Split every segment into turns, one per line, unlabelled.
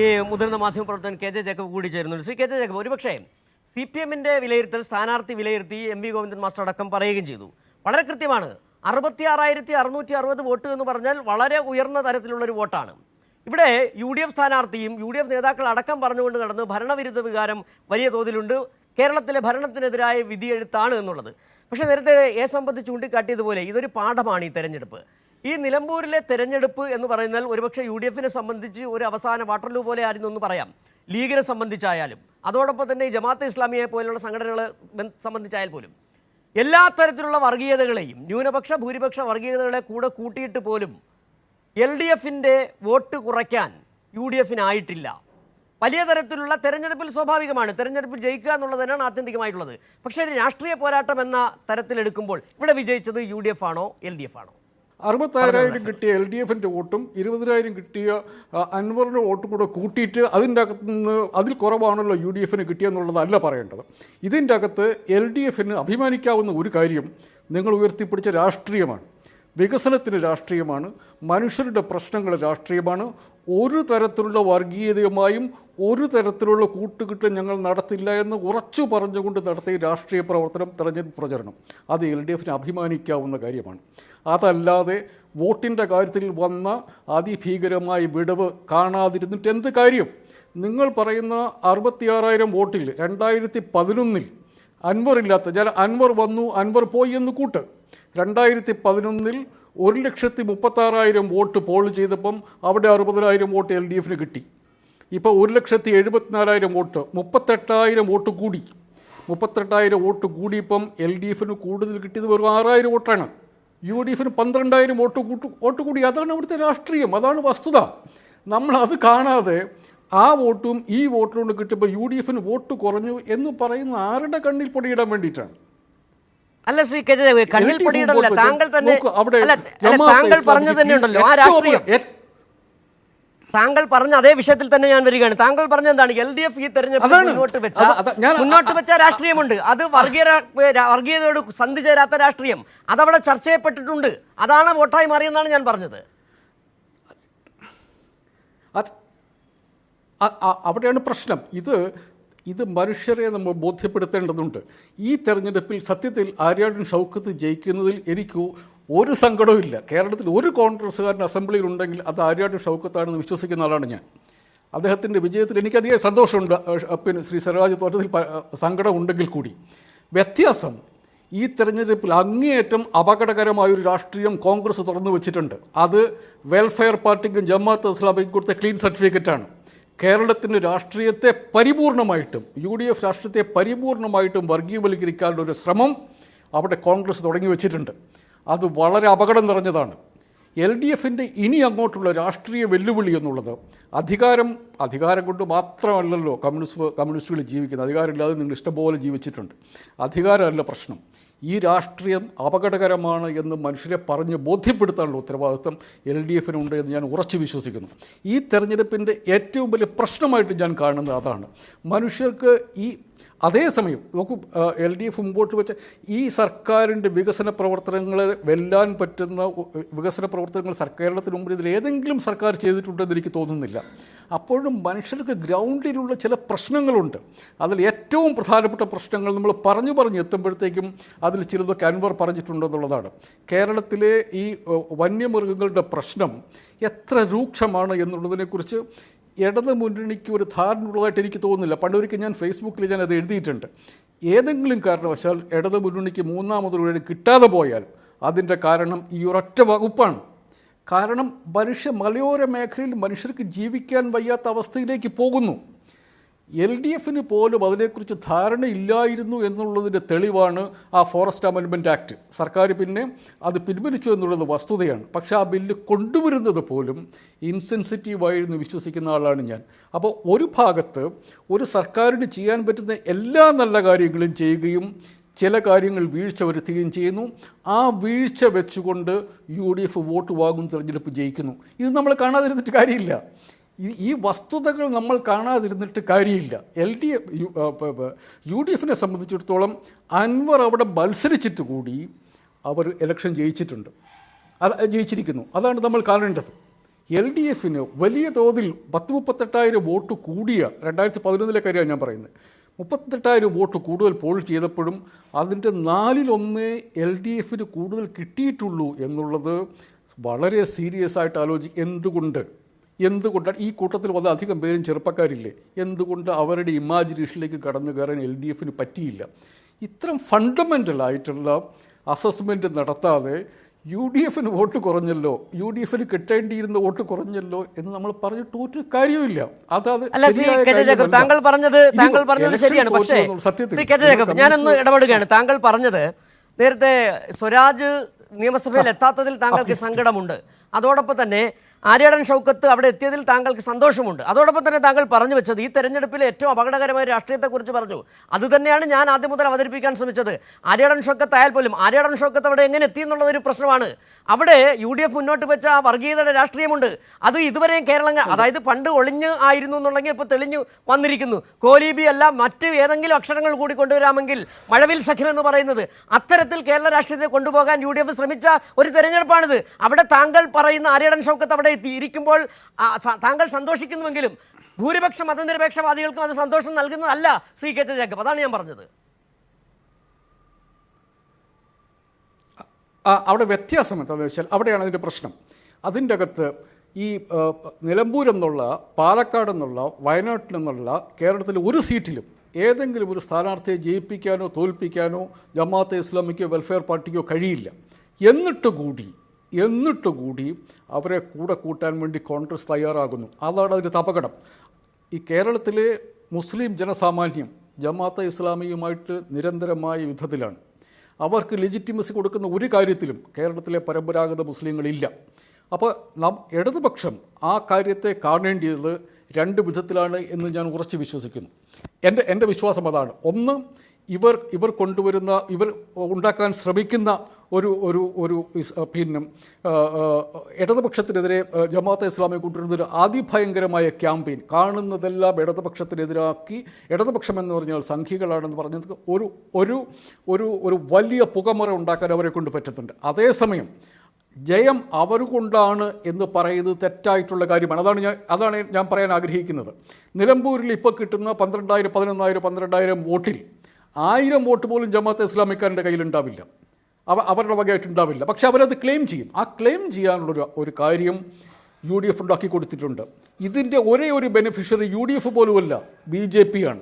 ഈ മുതിർന്ന മാധ്യമപ്രവർത്തകൻ കെ ജെ ജേക്കബ് കൂടി ചേരുന്നുണ്ട്. ശ്രീ കെ ജെ ജേക്കബ് ഒരുപക്ഷേ സി പി എമ്മിന്റെ വിലയിരുത്തൽ സ്ഥാനാർത്ഥി വിലയിരുത്തി എം വി ഗോവിന്ദൻ മാസ്റ്റർ അടക്കം പറയുകയും ചെയ്തു. വളരെ കൃത്യമാണ്. അറുപത്തി ആറായിരത്തി അറുന്നൂറ്റി അറുപത് വോട്ട് എന്ന് പറഞ്ഞാൽ വളരെ ഉയർന്ന തരത്തിലുള്ള ഒരു വോട്ടാണ്. ഇവിടെ യു ഡി എഫ് സ്ഥാനാർത്ഥിയും യു ഡി എഫ് നേതാക്കൾ അടക്കം പറഞ്ഞുകൊണ്ട് നടന്ന് ഭരണവിരുദ്ധ വികാരം വലിയ തോതിലുണ്ട്. കേരളത്തിലെ ഭരണത്തിനെതിരായ വിധിയെഴുത്താണ് എന്നുള്ളത്. പക്ഷേ നേരത്തെ എ സമ്പത്ത് ചൂണ്ടിക്കാട്ടിയതുപോലെ ഇതൊരു പാഠമാണ് ഈ തെരഞ്ഞെടുപ്പ്. ഈ നിലമ്പൂരിലെ തെരഞ്ഞെടുപ്പ് എന്ന് പറയുന്നത് ഒരുപക്ഷെ യു ഡി എഫിനെ സംബന്ധിച്ച് ഒരു അവസാന വാട്ടർലൂ പോലെ ആയിരുന്നു എന്ന് പറയാം. ലീഗിനെ സംബന്ധിച്ചായാലും. അതോടൊപ്പം തന്നെ ഈ ജമാഅത്തെ ഇസ്ലാമിയെ പോലെയുള്ള സംഘടനകളെ ബന്ധ- സംബന്ധിച്ചായാൽ പോലും. എല്ലാ തരത്തിലുള്ള വർഗീയതകളെയും ന്യൂനപക്ഷ ഭൂരിപക്ഷ വർഗീയതകളെ കൂടെ കൂട്ടിയിട്ട് പോലും എൽ ഡി എഫിന്റെ വോട്ട് കുറയ്ക്കാൻ യു ഡി എഫിനായിട്ടില്ല. വലിയ തരത്തിലുള്ള തെരഞ്ഞെടുപ്പിൽ സ്വാഭാവികമാണ്. തെരഞ്ഞെടുപ്പിൽ ജയിക്കുക എന്നുള്ളത് തന്നെയാണ് ആത്യന്തികമായിട്ടുള്ളത്. പക്ഷേ രാഷ്ട്രീയ പോരാട്ടം എന്ന തരത്തിലെടുക്കുമ്പോൾ ഇവിടെ വിജയിച്ചത് യു ഡി എഫ് ആണോ എൽ ഡി എഫ് ആണോ
അറുപത്തായിരം കിട്ടിയ എൽ ഡി എഫിന്റെ വോട്ടും ഇരുപതിനായിരം കിട്ടിയ അൻവറിന്റെ വോട്ടും കൂടെ കൂട്ടിയിട്ട് അതിന്റെ അകത്ത് നിന്ന് അതിൽ കുറവാണല്ലോ യു ഡി എഫിന് കിട്ടിയെന്നുള്ളതല്ല പറയേണ്ടത്. ഇതിന്റെ അകത്ത് എൽ ഡി എഫിന് അഭിമാനിക്കാവുന്ന ഒരു കാര്യം നിങ്ങൾ ഉയർത്തിപ്പിടിച്ച രാഷ്ട്രീയമാണ്. വികസനത്തിന് രാഷ്ട്രീയമാണ്. മനുഷ്യരുടെ പ്രശ്നങ്ങൾ രാഷ്ട്രീയമാണ്. ഒരു തരത്തിലുള്ള വർഗീയതയുമായും ഒരു തരത്തിലുള്ള കൂട്ടുകെട്ടും ഞങ്ങൾ നടത്തില്ല എന്ന് ഉറച്ചു പറഞ്ഞുകൊണ്ട് നടത്തിയ രാഷ്ട്രീയ പ്രവർത്തനം തെരഞ്ഞെടുപ്പ് പ്രചരണം. അത് എൽ ഡി എഫിന് അഭിമാനിക്കാവുന്ന കാര്യമാണ്. അതല്ലാതെ വോട്ടിന്റെ കാര്യത്തിൽ വന്ന അതിഭീകരമായ വിടവ് കാണാതിരുന്നിട്ട് എന്ത് കാര്യം? നിങ്ങൾ പറയുന്ന അറുപത്തിയാറായിരം വോട്ടിൽ രണ്ടായിരത്തി പതിനൊന്നിൽ അൻവർ ഇല്ലാത്ത ഞാൻ അൻവർ വന്നു അൻവർ പോയി എന്ന് കൂട്ട്. രണ്ടായിരത്തി പതിനൊന്നിൽ ഒരു ലക്ഷത്തി മുപ്പത്താറായിരം വോട്ട് പോൾ ചെയ്തപ്പം അവിടെ അറുപതിനായിരം വോട്ട് എൽ ഡി എഫിന് കിട്ടി. ഇപ്പോൾ ഒരു ലക്ഷത്തി എഴുപത്തിനാലായിരം വോട്ട് മുപ്പത്തെട്ടായിരം വോട്ട് കൂടി. മുപ്പത്തെട്ടായിരം വോട്ട് കൂടി ഇപ്പം എൽ ഡി എഫിന് കൂടുതൽ കിട്ടിയത് വെറും ആറായിരം വോട്ടാണ്. യു ഡി എഫിന് പന്ത്രണ്ടായിരം വോട്ട് കൂട്ടു വോട്ട് കൂടി. അതാണ് അവിടുത്തെ രാഷ്ട്രീയം അതാണ് വസ്തുത. നമ്മൾ അത് കാണാതെ ആ വോട്ടും ഈ വോട്ടും കൊണ്ട് കിട്ടുമ്പോൾ യു ഡി എഫിന് വോട്ട് കുറഞ്ഞു എന്ന് പറയുന്ന ആരുടെ കണ്ണിൽ പൊടിയിടാൻ വേണ്ടിയിട്ടാണ്?
അല്ല ശ്രീ കെ ജെ കണ്ണിൽ പൊടിയിടല്ല താങ്കൾ തന്നെ താങ്കൾ പറഞ്ഞു തന്നെ ഉണ്ടല്ലോ ആ രാഷ്ട്രീയം. താങ്കൾ പറഞ്ഞ അതേ വിഷയത്തിൽ തന്നെ ഞാൻ വരികയാണ്. താങ്കൾ പറഞ്ഞ എന്താണ്? എൽ ഡി എഫ് ഈ തെരഞ്ഞെടുപ്പ് മുന്നോട്ട് വെച്ച മുന്നോട്ട് വെച്ച രാഷ്ട്രീയമുണ്ട്. അത് വർഗീയ വർഗീയതയോട് സന്ധി ചേരാത്ത രാഷ്ട്രീയം. അതവിടെ ചർച്ച ചെയ്യപ്പെട്ടിട്ടുണ്ട്. അതാണ് വോട്ടായി മാറിയെന്നാണ് ഞാൻ പറഞ്ഞത്.
അവിടെയാണ് പ്രശ്നം. ഇത് ഇത് മനുഷ്യരെ നമ്മൾ ബോധ്യപ്പെടുത്തേണ്ടതുണ്ട്. ഈ തെരഞ്ഞെടുപ്പിൽ സത്യത്തിൽ ആര്യാടൻ ഷൗക്കത്ത് ജയിക്കുന്നതിൽ എനിക്ക് ഒരു സങ്കടവും ഇല്ല. കേരളത്തിൽ ഒരു കോൺഗ്രസ്സുകാരൻ അസംബ്ലിയിൽ ഉണ്ടെങ്കിൽ അത് ആര്യാട്ട് ഷൗക്കത്താണെന്ന് വിശ്വസിക്കുന്ന ആളാണ് ഞാൻ. അദ്ദേഹത്തിന്റെ വിജയത്തിൽ എനിക്കധികം സന്തോഷമുണ്ട്. പിന്നെ ശ്രീ സർവാജ് തോറ്റത്തിൽ സങ്കടം ഉണ്ടെങ്കിൽ കൂടി. വ്യത്യാസം ഈ തെരഞ്ഞെടുപ്പിൽ അങ്ങേയറ്റം അപകടകരമായൊരു രാഷ്ട്രീയം കോൺഗ്രസ് തുറന്നു വെച്ചിട്ടുണ്ട്. അത് വെൽഫെയർ പാർട്ടിക്കും ജമാഅത്ത് ഇസ്ലാമിക്കും കൊടുത്ത ക്ലീൻ സർട്ടിഫിക്കറ്റാണ് കേരളത്തിന്റെ രാഷ്ട്രീയത്തെ പരിപൂർണമായിട്ടും യു ഡി എഫ് രാഷ്ട്രീയത്തെ പരിപൂർണമായിട്ടും വർഗീയവൽക്കരിക്കാനുള്ള ഒരു ശ്രമം അവിടെ കോൺഗ്രസ് തുടങ്ങി വെച്ചിട്ടുണ്ട്. അത് വളരെ അപകടം നിറഞ്ഞതാണ്. എൽ ഡി എഫിന്റെ ഇനി അങ്ങോട്ടുള്ള രാഷ്ട്രീയ വെല്ലുവിളി എന്നുള്ളത് അധികാരം അധികാരം കൊണ്ട് മാത്രമല്ലല്ലോ കമ്മ്യൂണിസ്റ്റ് കമ്മ്യൂണിസ്റ്റുകൾ ജീവിക്കുന്നത്. അധികാരമില്ലാതെ നിങ്ങൾ ഇഷ്ടംപോലെ ജീവിച്ചിട്ടുണ്ട്. അധികാരമല്ല പ്രശ്നം. ഈ രാഷ്ട്രീയം അപകടകരമാണ് എന്ന് മനുഷ്യരെ പറഞ്ഞ് ബോധ്യപ്പെടുത്താനുള്ള ഉത്തരവാദിത്വം എൽ ഡി എഫിനുണ്ട് എന്ന് ഞാൻ ഉറച്ചു വിശ്വസിക്കുന്നു. ഈ തെരഞ്ഞെടുപ്പിന്റെ ഏറ്റവും വലിയ പ്രശ്നമായിട്ട് ഞാൻ കാണുന്നത് അതാണ്. മനുഷ്യർക്ക് ഈ അതേസമയം നോക്കൂ എൽ ഡി എഫ് മുമ്പോട്ട് വെച്ച ഈ സർക്കാരിന്റെ വികസന പ്രവർത്തനങ്ങളെ വെല്ലാൻ പറ്റുന്ന വികസന പ്രവർത്തനങ്ങൾ സർ കേരളത്തിന് മുമ്പിൽ ഇതിൽ ഏതെങ്കിലും സർക്കാർ ചെയ്തിട്ടുണ്ടെന്ന് എനിക്ക് തോന്നുന്നില്ല. അപ്പോഴും മനുഷ്യർക്ക് ഗ്രൗണ്ടിലുള്ള ചില പ്രശ്നങ്ങളുണ്ട്. അതിൽ ഏറ്റവും പ്രധാനപ്പെട്ട പ്രശ്നങ്ങൾ നമ്മൾ പറഞ്ഞു പറഞ്ഞു എത്തുമ്പോഴത്തേക്കും അതിൽ ചിലതൊക്കെ അൻവർ പറഞ്ഞിട്ടുണ്ടെന്നുള്ളതാണ് കേരളത്തിലെ ഈ വന്യമൃഗങ്ങളുടെ പ്രശ്നം എത്ര രൂക്ഷമാണ് എന്നുള്ളതിനെക്കുറിച്ച് ഇടത് മുന്നണിക്ക് ഒരു ധാരണ ഉള്ളതായിട്ട് എനിക്ക് തോന്നുന്നില്ല. പണ്ടൊരിക്കൽ ഞാൻ ഫേസ്ബുക്കിൽ ഞാൻ അത് എഴുതിയിട്ടുണ്ട്. ഏതെങ്കിലും കാരണവശാൽ ഇടത് മുന്നണിക്ക് മൂന്നാമതൊരു കിട്ടാതെ പോയാൽ അതിന്റെ കാരണം ഈ ഒരൊറ്റ വകുപ്പാണ്. കാരണം മനുഷ്യ മലയോര മേഖലയിൽ മനുഷ്യർക്ക് ജീവിക്കാൻ വയ്യാത്ത അവസ്ഥയിലേക്ക് പോകുന്നു. എൽ ഡി എഫിന് പോലും അതിനെക്കുറിച്ച് ധാരണയില്ലായിരുന്നു എന്നുള്ളതിന്റെ തെളിവാണ് ആ ഫോറസ്റ്റ് അമെൻമെന്റ് ആക്ട്. സർക്കാർ പിന്നെ അത് പിൻവലിച്ചു എന്നുള്ളത് വസ്തുതയാണ്. പക്ഷേ ആ ബില്ല് കൊണ്ടുവരുന്നത് പോലും ഇൻസെൻസിറ്റീവായിരുന്നു വിശ്വസിക്കുന്ന ആളാണ് ഞാൻ. അപ്പോൾ ഒരു ഭാഗത്ത് ഒരു സർക്കാരിന് ചെയ്യാൻ പറ്റുന്ന എല്ലാ നല്ല കാര്യങ്ങളും ചെയ്യുകയും ചില കാര്യങ്ങൾ വീഴ്ച വരുത്തുകയും ചെയ്യുന്നു. ആ വീഴ്ച വെച്ചുകൊണ്ട് യു ഡി എഫ് വോട്ട് വാങ്ങും തിരഞ്ഞെടുപ്പ് ജയിക്കുന്നു. ഇത് നമ്മൾ കാണാതിരുന്നിട്ട് കാര്യമില്ല. ഈ- വസ്തുതകൾ നമ്മൾ കാണാതിരുന്നിട്ട് കാര്യമില്ല. L D F U D എഫിനെ സംബന്ധിച്ചിടത്തോളം അൻവർ അവിടെ മത്സരിച്ചിട്ട് കൂടി അവർ ഇലക്ഷൻ ജയിച്ചിട്ടുണ്ട്. അത് ജയിച്ചിരിക്കുന്നു. അതാണ് നമ്മൾ കാണേണ്ടത്. എൽ ഡി എഫിന് വലിയ തോതിൽ പത്ത് മുപ്പത്തെട്ടായിരം വോട്ട് കൂടിയ രണ്ടായിരത്തി പതിനൊന്നിലെ കാര്യമാണ് ഞാൻ പറയുന്നത്. മുപ്പത്തെട്ടായിരം വോട്ട് കൂടുതൽ പോൾ ചെയ്തപ്പോഴും അതിന്റെ നാലിലൊന്ന് എൽ ഡി എഫിന് കൂടുതൽ കിട്ടിയിട്ടുള്ളൂ എന്നുള്ളത് വളരെ സീരിയസ് ആയിട്ട് ആലോചിക്കും എന്തുകൊണ്ട്? എന്തുകൊണ്ടാണ് ഈ കൂട്ടത്തിൽ വന്ന അധികം പേരും ചെറുപ്പക്കാരില്ലേ? എന്തുകൊണ്ട് അവരുടെ ഇമാജിനേഷനിലേക്ക് കടന്നു കയറാൻ എൽ ഡി എഫിന് പറ്റിയില്ല? ഇത്തരം ഫണ്ടമെന്റൽ ആയിട്ടുള്ള അസസ്മെന്റ് നടത്താതെ യു ഡി എഫിന് വോട്ട് കുറഞ്ഞല്ലോ യു ഡി എഫിന് കിട്ടേണ്ടിയിരുന്ന വോട്ട് കുറഞ്ഞല്ലോ എന്ന് നമ്മൾ പറഞ്ഞിട്ട് ഒരു കാര്യമില്ല. കാര്യമല്ല.
താങ്കൾ പറഞ്ഞത് താങ്കൾ പറഞ്ഞത് ശരിയാണ്. പക്ഷേ ശ്രീ കെ ജേക്കബ് ഞാനൊന്ന് ഇടപെടുകയാണ്. താങ്കൾ പറഞ്ഞത് നേരത്തെ സ്വരാജ് നിയമസഭയിൽ എത്താത്തതിൽ താങ്കൾക്ക് സങ്കടമുണ്ട്. അതോടൊപ്പം തന്നെ ആര്യാടൻ ഷൗക്കത്ത് അവിടെ എത്തിയതിൽ താങ്കൾക്ക് സന്തോഷമുണ്ട്. അതോടൊപ്പം തന്നെ താങ്കൾ പറഞ്ഞു വെച്ചത് ഈ തെരഞ്ഞെടുപ്പിലെ ഏറ്റവും അപകടകരമായ രാഷ്ട്രീയത്തെക്കുറിച്ച് പറഞ്ഞു. അതുതന്നെയാണ് ഞാൻ ആദ്യം മുതൽ അവതരിപ്പിക്കാൻ ശ്രമിച്ചത്. ആര്യാടൻ ഷൗക്കത്ത് ആയാൽ പോലും ആര്യാടൻ ഷൗക്കത്ത് അവിടെ എങ്ങനെ എത്തി എന്നുള്ളതൊരു പ്രശ്നമാണ്. അവിടെ യു ഡി എഫ് മുന്നോട്ട് വെച്ച ആ വർഗീയതയുടെ രാഷ്ട്രീയമുണ്ട്. അത് ഇതുവരെയും കേരളം അതായത് പണ്ട് ഒളിഞ്ഞ് ആയിരുന്നു എന്നുണ്ടെങ്കിൽ ഇപ്പോൾ തെളിഞ്ഞു വന്നിരിക്കുന്നു. കോലീബി അല്ല മറ്റ് ഏതെങ്കിലും അക്ഷരങ്ങൾ കൂടി കൊണ്ടുവരാമെങ്കിൽ മഴവിൽ സഖ്യം എന്ന് പറയുന്നത്. അത്തരത്തിൽ കേരള രാഷ്ട്രീയത്തെ കൊണ്ടുപോകാൻ യു ഡി എഫ് ശ്രമിച്ച ഒരു തെരഞ്ഞെടുപ്പാണിത്. അവിടെ താങ്കൾ പറയുന്ന ആര്യാടൻ ഷൗക്കത്ത് അവിടെ എത്തി ഇരിക്കുമ്പോൾ താങ്കൾ സന്തോഷിക്കുന്നുവെങ്കിലും ഭൂരിപക്ഷ മതനിരപേക്ഷവാദികൾക്കും അത് സന്തോഷം നൽകുന്നതല്ല ശ്രീ കെ ജെ ജേക്കബ്. അതാണ് ഞാൻ പറഞ്ഞത്.
അവിടെ വ്യത്യാസം എന്താണെന്ന് വെച്ചാൽ അവിടെയാണ് അതിന്റെ പ്രശ്നം. അതിന്റെ അകത്ത് ഈ നിലമ്പൂർ എന്നുള്ള പാലക്കാട് എന്നുള്ള വയനാട്ടിൽ നിന്നുള്ള കേരളത്തിലെ ഒരു സീറ്റിലും ഏതെങ്കിലും ഒരു സ്ഥാനാർത്ഥിയെ ജയിപ്പിക്കാനോ തോൽപ്പിക്കാനോ ജമാഅത്തെ ഇസ്ലാമിക്കോ വെൽഫെയർ പാർട്ടിക്കോ കഴിയില്ല. എന്നിട്ട് കൂടി എന്നിട്ട് കൂടി അവരെ കൂടെ കൂട്ടാൻ വേണ്ടി കോൺഗ്രസ് തയ്യാറാകുന്നു. അതാണ് അതിന്റെ അപകടം ഈ കേരളത്തിലെ മുസ്ലിം ജനസാമാന്യം ജമാഅത്ത് ഇസ്ലാമിയുമായിട്ട് നിരന്തരമായ യുദ്ധത്തിലാണ്. അവർക്ക് ലെജിറ്റിമസി കൊടുക്കുന്ന ഒരു കാര്യത്തിലും കേരളത്തിലെ പരമ്പരാഗത മുസ്ലിങ്ങളില്ല. അപ്പോൾ നാം ഇടതുപക്ഷം ആ കാര്യത്തെ കാണേണ്ടത് രണ്ട് വിധത്തിലാണ് എന്ന് ഞാൻ ഉറച്ചു വിശ്വസിക്കുന്നു. എന്റെ എന്റെ വിശ്വാസം അതാണ്. ഒന്ന് ഇവർ ഇവർ കൊണ്ടുവരുന്ന ഇവർ ഉണ്ടാക്കാൻ ശ്രമിക്കുന്ന ഒരു ഒരു ഒരു പിന്നെ ഇടതുപക്ഷത്തിനെതിരെ ജമാഅത്തെ ഇസ്ലാമി കൊണ്ടുവരുന്ന ഒരു അതിഭയങ്കരമായ ക്യാമ്പയിൻ. കാണുന്നതെല്ലാം ഇടതുപക്ഷത്തിനെതിരാക്കി ഇടതുപക്ഷം എന്ന് പറഞ്ഞാൽ സംഘികളാണെന്ന് പറഞ്ഞത് ഒരു ഒരു ഒരു ഒരു വലിയ പുകമറ ഉണ്ടാക്കാൻ അവരെ കൊണ്ട് പറ്റുന്നുണ്ട് അതേസമയം ജയം അവരുകൊണ്ടാണ് എന്ന് പറയുന്നത് തെറ്റായിട്ടുള്ള കാര്യമാണ്. അതാണ് ഞാൻ അതാണ് ഞാൻ പറയാൻ ആഗ്രഹിക്കുന്നത്. നിലമ്പൂരിൽ ഇപ്പോൾ കിട്ടുന്ന പന്ത്രണ്ടായിരം പതിനൊന്നായിരം പന്ത്രണ്ടായിരം വോട്ടിൽ ആയിരം വോട്ട് പോലും ജമാഅത്തെ ഇസ്ലാമിക്കാരുടെ കയ്യിലുണ്ടാവില്ല. അവ അവരുടെ വകയായിട്ടുണ്ടാവില്ല. പക്ഷെ അവരത് ക്ലെയിം ചെയ്യും. ആ ക്ലെയിം ചെയ്യാനുള്ളൊരു ഒരു കാര്യം യു ഡി എഫ് ഉണ്ടാക്കി കൊടുത്തിട്ടുണ്ട്. ഇതിന്റെ ഒരേ ഒരു ബെനിഫിഷ്യറി യു ഡി എഫ് പോലുമല്ല ബി ജെ പി ആണ്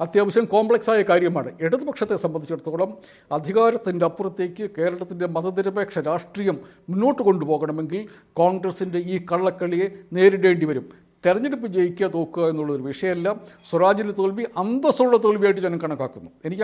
അത്യാവശ്യം കോംപ്ലക്സായ കാര്യമാണ്. ഇടതുപക്ഷത്തെ സംബന്ധിച്ചിടത്തോളം അധികാരത്തിന്റെ അപ്പുറത്തേക്ക് കേരളത്തിന്റെ മതനിരപേക്ഷ രാഷ്ട്രീയം മുന്നോട്ട് കൊണ്ടുപോകണമെങ്കിൽ കോൺഗ്രസിന്റെ ഈ കള്ളക്കളിയെ നേരിടേണ്ടി വരും. തെരഞ്ഞെടുപ്പ് ജയിക്കുക തോക്കുക എന്നുള്ള ഒരു വിഷയമല്ല. സ്വരാജിന്റെ തോൽവി അന്തസ്സുള്ള തോൽവിയായിട്ട് ഞാൻ കണക്കാക്കുന്നു. എനിക്ക്